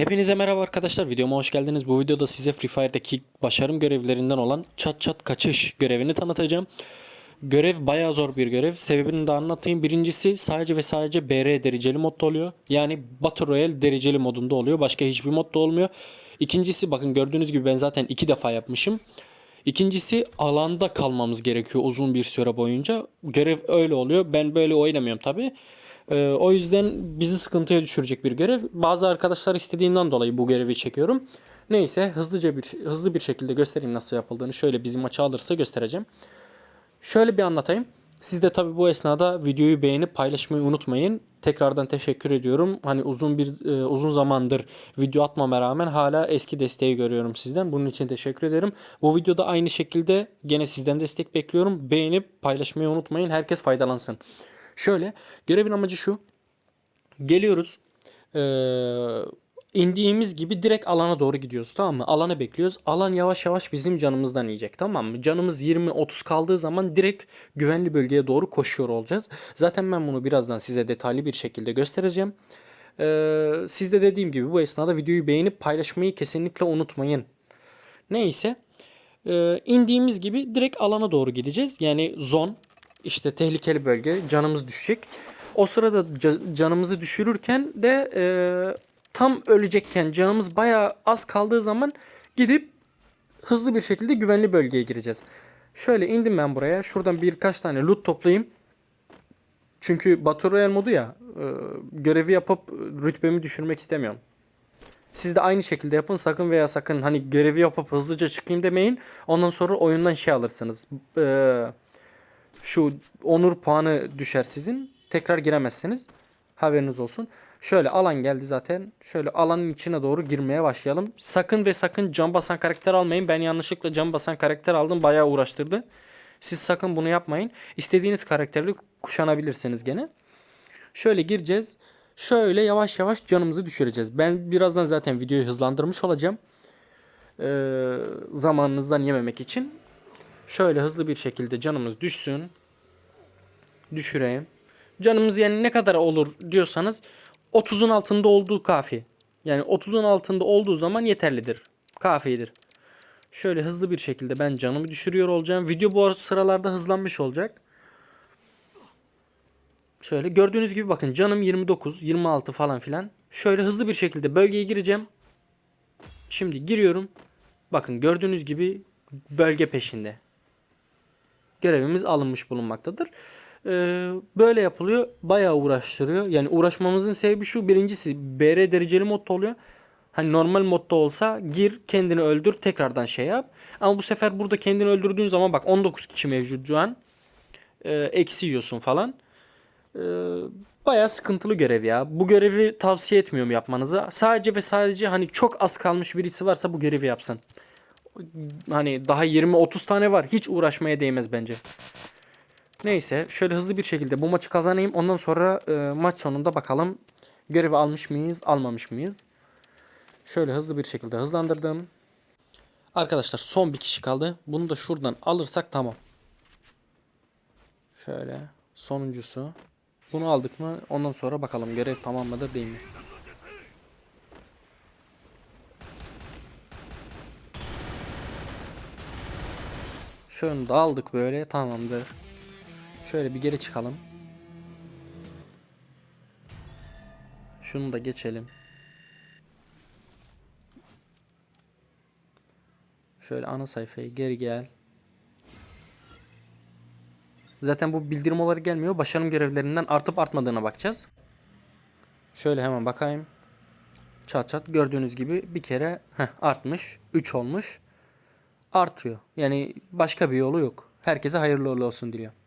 Hepinize merhaba arkadaşlar. Videoma hoş geldiniz. Bu videoda size Free Fire'daki başarım görevlerinden olan çat çat kaçış görevini tanıtacağım. Görev bayağı zor bir görev. Sebebini de anlatayım. Birincisi sadece ve sadece BR dereceli modda oluyor. Yani Battle Royale dereceli modunda oluyor. Başka hiçbir modda olmuyor. İkincisi bakın gördüğünüz gibi ben zaten iki defa yapmışım. İkincisi alanda kalmamız gerekiyor uzun bir süre boyunca. Görev öyle oluyor. Ben böyle oynamıyorum tabi. o yüzden bizi sıkıntıya düşürecek bir görev. Bazı arkadaşlar istediğinden dolayı bu görevi çekiyorum. Neyse hızlıca bir hızlı bir şekilde göstereyim nasıl yapıldığını. Şöyle bizim maçı alırsa göstereceğim. Şöyle bir anlatayım. Siz de tabii bu esnada videoyu beğenip paylaşmayı unutmayın. Tekrardan teşekkür ediyorum. Hani uzun bir e, uzun zamandır video atmama rağmen hala eski desteği görüyorum sizden. Bunun için teşekkür ederim. Bu videoda aynı şekilde gene sizden destek bekliyorum. Beğenip paylaşmayı unutmayın. Herkes faydalansın. Şöyle görevin amacı şu. Geliyoruz. Ee, indiğimiz gibi direkt alana doğru gidiyoruz tamam mı? Alanı bekliyoruz. Alan yavaş yavaş bizim canımızdan yiyecek tamam mı? Canımız 20-30 kaldığı zaman direkt güvenli bölgeye doğru koşuyor olacağız. Zaten ben bunu birazdan size detaylı bir şekilde göstereceğim. Ee, siz de dediğim gibi bu esnada videoyu beğenip paylaşmayı kesinlikle unutmayın. Neyse. Ee, indiğimiz gibi direkt alana doğru gideceğiz. Yani zon işte tehlikeli bölge canımız düşecek. O sırada ca- canımızı düşürürken de e, tam ölecekken canımız bayağı az kaldığı zaman gidip hızlı bir şekilde güvenli bölgeye gireceğiz. Şöyle indim ben buraya. Şuradan birkaç tane loot toplayayım. Çünkü Battle Royale modu ya e, görevi yapıp rütbemi düşürmek istemiyorum. Siz de aynı şekilde yapın. Sakın veya sakın hani görevi yapıp hızlıca çıkayım demeyin. Ondan sonra oyundan şey alırsınız. Ee, şu onur puanı düşer sizin. Tekrar giremezsiniz. Haberiniz olsun. Şöyle alan geldi zaten. Şöyle alanın içine doğru girmeye başlayalım. Sakın ve sakın cam basan karakter almayın. Ben yanlışlıkla cam basan karakter aldım. Bayağı uğraştırdı. Siz sakın bunu yapmayın. İstediğiniz karakterle kuşanabilirsiniz gene. Şöyle gireceğiz. Şöyle yavaş yavaş canımızı düşüreceğiz. Ben birazdan zaten videoyu hızlandırmış olacağım. Ee, zamanınızdan yememek için. Şöyle hızlı bir şekilde canımız düşsün. Düşüreyim. Canımız yani ne kadar olur diyorsanız 30'un altında olduğu kafi. Yani 30'un altında olduğu zaman yeterlidir. Kafidir. Şöyle hızlı bir şekilde ben canımı düşürüyor olacağım. Video bu sıralarda hızlanmış olacak. Şöyle gördüğünüz gibi bakın canım 29, 26 falan filan. Şöyle hızlı bir şekilde bölgeye gireceğim. Şimdi giriyorum. Bakın gördüğünüz gibi bölge peşinde. Görevimiz alınmış bulunmaktadır. Ee, böyle yapılıyor. Bayağı uğraştırıyor. Yani uğraşmamızın sebebi şu. Birincisi BR dereceli modda oluyor. Hani normal modda olsa gir kendini öldür tekrardan şey yap. Ama bu sefer burada kendini öldürdüğün zaman bak 19 kişi mevcut şu an. Ee, eksi yiyorsun falan. Ee, bayağı sıkıntılı görev ya. Bu görevi tavsiye etmiyorum yapmanızı. Sadece ve sadece hani çok az kalmış birisi varsa bu görevi yapsın. Hani daha 20-30 tane var. Hiç uğraşmaya değmez bence. Neyse şöyle hızlı bir şekilde bu maçı kazanayım. Ondan sonra e, maç sonunda bakalım görevi almış mıyız, almamış mıyız? Şöyle hızlı bir şekilde hızlandırdım. Arkadaşlar son bir kişi kaldı. Bunu da şuradan alırsak tamam. Şöyle sonuncusu. Bunu aldık mı ondan sonra bakalım görev tamam mıdır değil mi? Şunu da aldık böyle tamamdır. Şöyle bir geri çıkalım. Şunu da geçelim. Şöyle ana sayfaya geri gel. Zaten bu bildirim olarak gelmiyor. Başarım görevlerinden artıp artmadığına bakacağız. Şöyle hemen bakayım. Çat çat gördüğünüz gibi bir kere heh, artmış. 3 olmuş. Artıyor. Yani başka bir yolu yok. Herkese hayırlı olsun diliyorum.